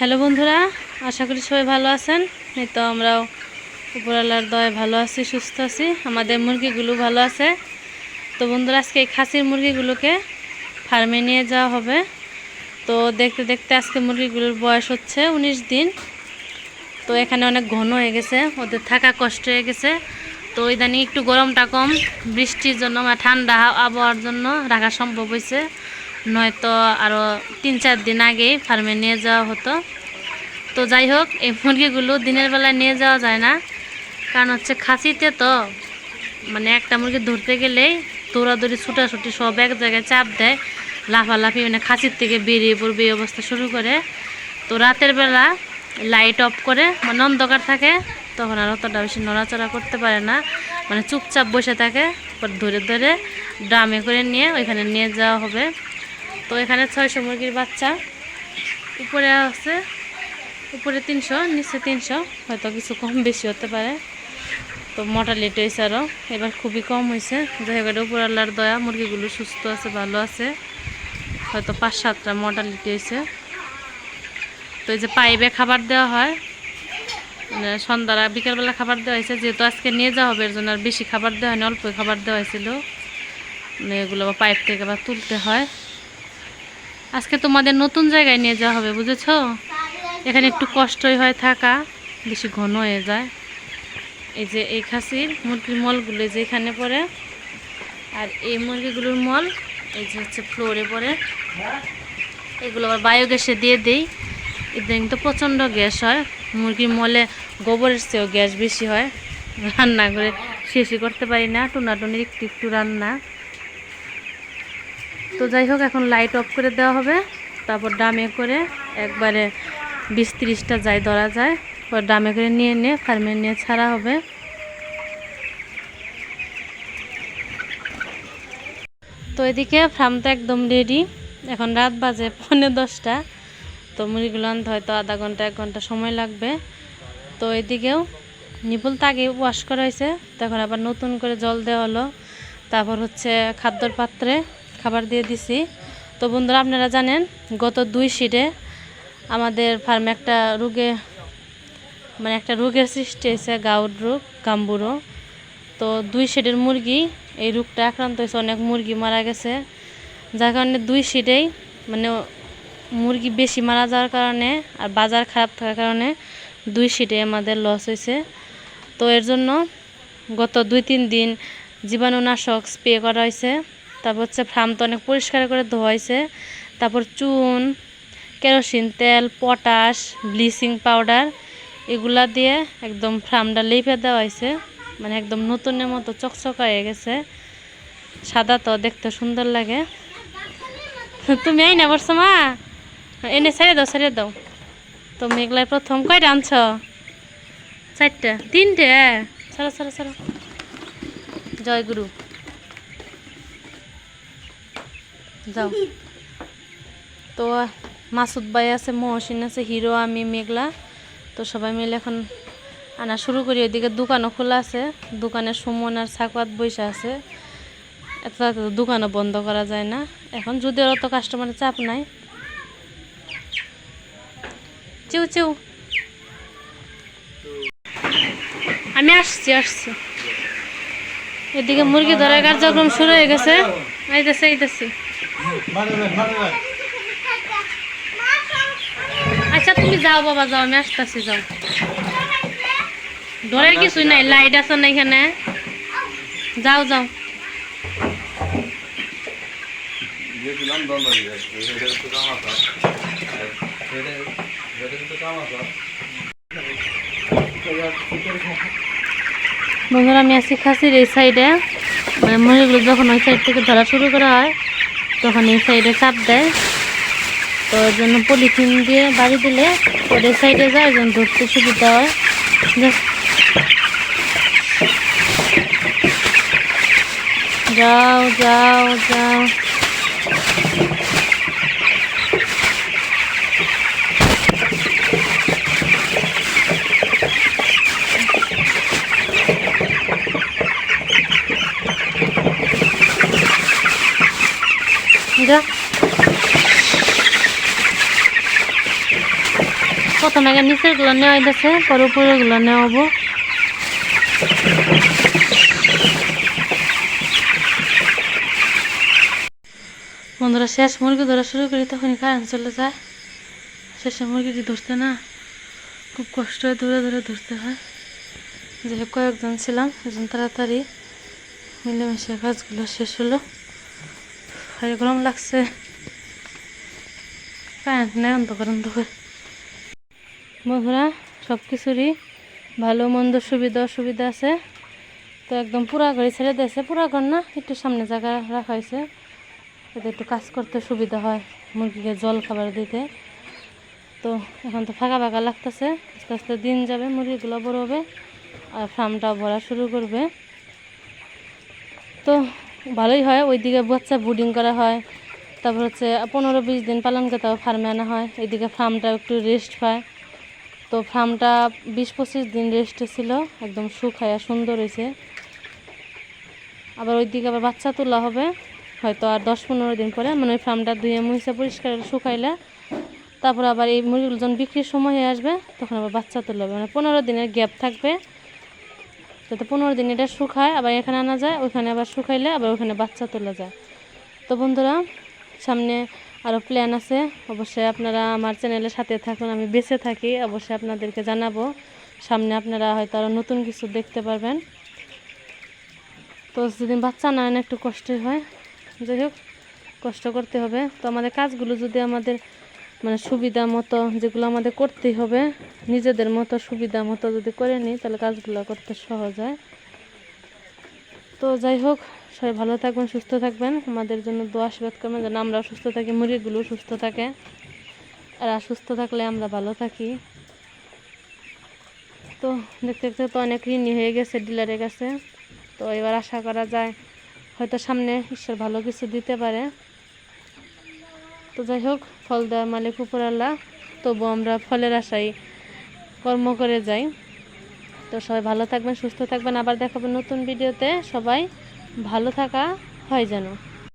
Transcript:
Hello বন্ধুরা, আশা করি সবাই ভালো আছেন। এই তো আমরাও উপরওয়ালার দয় ভালো আছি, সুস্থ আছি, আমাদের মুরগিগুলো ভালো আছে। তো বন্ধুরা, আজকে এই খাসির মুরগিগুলোকে ফার্মে নিয়ে যাওয়া হবে। তো দেখতে দেখতে আজকে মুরগিগুলোর বয়স হচ্ছে উনিশ দিন। তো এখানে অনেক ঘন হয়ে গেছে, ওদের থাকা কষ্ট হয়ে গেছে। তো ইদানিং একটু গরমটা কম, বৃষ্টির জন্য বা ঠান্ডা আবহাওয়ার জন্য রাখা সম্ভব হয়েছে। নয়তো আরও তিন চার দিন আগেই ফার্মে নিয়ে যাওয়া হতো। তো যাই হোক এই মুরগিগুলো দিনের বেলায় নিয়ে যাওয়া যায় না। কারণ হচ্ছে খাসিতে তো মানে একটা মুরগি ধরতে গেলেই দৌড়াদৌড়ি, ছুটাছুটি সব এক জায়গায় চাপ দেয়। লাফালাফি মানে খাসির থেকে বেরিয়ে পড়বে এই অবস্থা শুরু করে। তো রাতের বেলা লাইট অফ করে মানে অন্ধকার থাকে, তখন আর অতটা বেশি নড়াচড়া করতে পারে না। মানে চুপচাপ বসে থাকে ধরে ধরে ড্রামে করে নিয়ে ওইখানে নিয়ে যাওয়া হবে। তো এখানে ছয়শো মুরগির বাচ্চা। উপরে আছে, উপরে তিনশো, নিচে তিনশো, হয়তো কিছু কম বেশি হতে পারে। তো মর্টালিটি হয়েছে আরও এবার খুবই কম হয়েছে। যাই হোক উপর আল্লাহর দয়া, মুরগিগুলো সুস্থ আছে, ভালো আছে। হয়তো পাঁচ সাতটা মর্টালিটি হয়েছে। তো এই যে পাইপে খাবার দেওয়া হয় মানে সন্ধ্যারা বিকেলবেলা খাবার দেওয়া হয়েছে। যেহেতু আজকে নিয়ে যাওয়া হবে, এর জন্য আর বেশি খাবার দেওয়া হয়নি, অল্পই খাবার দেওয়া হয়েছিল। মানে এগুলো পাইপ থেকে আবার তুলতে হয়। আজকে তোমাদের নতুন জায়গায় নিয়ে যাওয়া হবে, বুঝেছ? এখানে একটু কষ্টই হয় থাকা, বেশি ঘন হয়ে যায়। এই যে এই খাসির মুরগির মলগুলো যে এখানে পড়ে। আর এই মুরগিগুলোর মল এই যে হচ্ছে ফ্লোরে পড়ে। এগুলো আবার বায়োগ্যাসে দিয়ে দিই। ইদানিং তো প্রচণ্ড গ্যাস হয়। মুরগির মলে গোবরের চেয়েও গ্যাস বেশি হয়। রান্না করে শেষই করতে পারি না, টুনাটুনির একটু একটু রান্না। তো যাই হোক, এখন লাইট অফ করে দেওয়া হবে। তারপর ডামে করে একবারে বিশ তিরিশটা যাই ধরা যায়। পর ডামে করে নিয়ে নিয়ে ফার্মে নিয়ে ছাড়া হবে। তো এদিকে ফার্ম তো একদম রেডি এখন রাত বাজে পৌনে দশটা। তো মুরগিগুলো আনতে হয়তো আধা ঘণ্টা, এক ঘণ্টা সময় লাগবে। তো এদিকেও নিপুল তো আগে ওয়াশ করা হয়েছে। তখন আবার নতুন করে জল দেওয়া হলো। তারপর হচ্ছে খাদ্যর পাত্রে খাবার দিয়ে দিছি। তো বন্ধুরা, আপনারা জানেন, গত দুই শিটে আমাদের ফার্মে একটা রোগে মানে একটা রোগের সৃষ্টি হয়েছে গাউড রোগ, গাম্বুরো। তো দুই শেডের মুরগি, এই রোগটা আক্রান্ত হয়েছে, অনেক মুরগি মারা গেছে। যার কারণে দুই শিটেই মানে মুরগি বেশি মারা যাওয়ার কারণে আর বাজার খারাপ থাকার কারণে দুই শিটে আমাদের লস হয়েছে। তো এর জন্য গত দুই তিন দিন জীবাণুনাশক স্প্রে করা হয়েছে। তারপর হচ্ছে ফার্ম তো অনেক পরিষ্কার করে ধোয়াইছে তারপর চুন, কেরোসিন, তেল, পটাশ, ব্লিচিং পাউডার এগুলা দিয়ে একদম ফার্মটা লেপে দেওয়া হয়েছে। মানে একদম নতুনের মতো চকচক হয়ে গেছে। সাদা তো দেখতে সুন্দর লাগে। তুমি এই না বলছো মা? এনে ছেড়ে দাও ছেড়ে দাও। তো মেঘলায় প্রথম কয়টা আনছ? চারটা, তিনটে? ছাড়ো ছাড়ো ছাড়ো। জয়গুরু। যাও। তো, মাসুদ ভাই আছে, মহসিন আছে, হিরো, আমি, মেঘলা। তো সবাই মিলে এখন আনা শুরু করি। ওইদিকে দোকানও খোলা আছে। দোকানে সুমন আর সাকওয়াত বৈশা আছে। এত দোকানও বন্ধ করা যায় না। এখন যদি অত কাস্টমারের চাপ নাই। চিউ চিউ। আমি আসছি আসছি। এদিকে মুরগি ধরার কার্যক্রম শুরু হয়ে গেছে। আইতেছে, আইতেছি। আচ্ছা তুমি যাও বাবা যাও আমি আসতেছি যাও। ডরের কিছুই নাই লাইট আছে না এখানে। যাও যাও। বন্ধুরা আমি আছি খাসির এই সাইডে মানে মুরগিগুলো যখন ওই সাইড থেকে ধরা শুরু করা হয় তখন এই সাইডে চাপ দেয়। তো ওর জন্য পলিথিন দিয়ে বাড়ি দিলে ওদের সাইডে যায় জন্য ধরতে সুবিধা হয়। যাও যাও যাও। যা প্রথমে আগে নিচেরগুলো নেওয়া হইতেছে পরে উপরেরগুলো নেওয়া বন্ধুরা, শেষ মুরগি ধরা শুরু করি, তখনই কারেন্ট চলে যায়। শেষে মুরগিটি ধরতে না, খুব কষ্ট হয় ধরে ধরে ধরতে হয়। যে কয়েকজন ছিলাম, একজন তাড়াতাড়ি মিলেমিশে কাজগুলো শেষ হলো। আর গরম লাগছে। কারেন্ট নেই, অন্ধকার অন্ধকার। বন্ধুরা সব কিছুরই ভালো, মন্দ, সুবিধা, অসুবিধা আছে। তো একদম পুরা ঘরে ছেড়ে দিয়েছে। পুরা ঘর না, একটু সামনে জায়গা রাখা হয়েছে। যাতে একটু কাজ করতে সুবিধা হয় মুরগিকে জল খাবার দিতে। তো এখন তো ফাঁকা ফাঁকা লাগতেছে। আস্তে আস্তে দিন যাবে, মুরগিগুলো বড় হবে আর ফার্মটা ভরা শুরু করবে। তো ভালোই হয়। ওইদিকে বাচ্চা বুডিং করা হয়। তারপর হচ্ছে পনেরো বিশ দিন পালন করতে হবে ফার্মে আনা হয়। এইদিকে ফার্মটা একটু রেস্ট পায়। তো ফার্মটা বিশ পঁচিশ দিন রেস্টে ছিল। একদম শুকায়া সুন্দর হয়েছে। আবার ওইদিকে আবার বাচ্চা তোলা হবে। হয়তো আর দশ পনেরো দিন পরে। মানে ওই ফার্মটা ধুয়ে মুছে পরিষ্কার শুকাইলে। তারপর আবার এই মুরগিগুলো যখন বিক্রির সময় হয়ে আসবে, তখন আবার বাচ্চা তুলে হবে। মানে পনেরো দিনের গ্যাপ থাকবে। যাতে পনেরো দিন এটা শুকায়, আবার এখানে আনা যায়, ওইখানে আবার শুকাইলে আবার ওখানে বাচ্চা তোলা যায়। তো বন্ধুরা, সামনে আরও প্ল্যান আছে। অবশ্যই আপনারা আমার চ্যানেলের সাথে থাকুন, আমি বেঁচে থাকি, অবশ্যই আপনাদেরকে জানাব। সামনে আপনারা হয়তো আরও নতুন কিছু দেখতে পারবেন। তো যেদিন বাচ্চা না একটু কষ্টই হয়। যাই হোক, কষ্ট করতে হবে। তো আমাদের কাজগুলো যদি আমাদের মানে সুবিধা মতো যেগুলো আমাদের করতেই হবে, নিজেদের মতো সুবিধা মতো যদি করে নিই, তাহলে কাজগুলো করতে সহজ হয়। তো যাই হোক, সবাই ভালো থাকবেন, সুস্থ থাকবেন। আমাদের জন্য দোয়া, আশীর্বাদ করবেন যেন আমরা সুস্থ থাকি মুরগিগুলো সুস্থ থাকে। আর সুস্থ থাকলে আমরা ভালো থাকি। তো দেখতে দেখতে তো অনেক ঋণী হয়ে গেছে ডিলারের কাছে। তো এবার আশা করা যায় হয়তো সামনে ঈশ্বর ভালো কিছু দিতে পারে। তো যাই হোক, ফল দেওয়া মালিক উপর আল্লাহ তবু আমরা ফলের আশায় কর্ম করে যাই। তো সবাই ভালো থাকবেন, সুস্থ থাকবেন। আবার দেখাবেন নতুন ভিডিওতে। সবাই ভালো থাকা হয় যেন।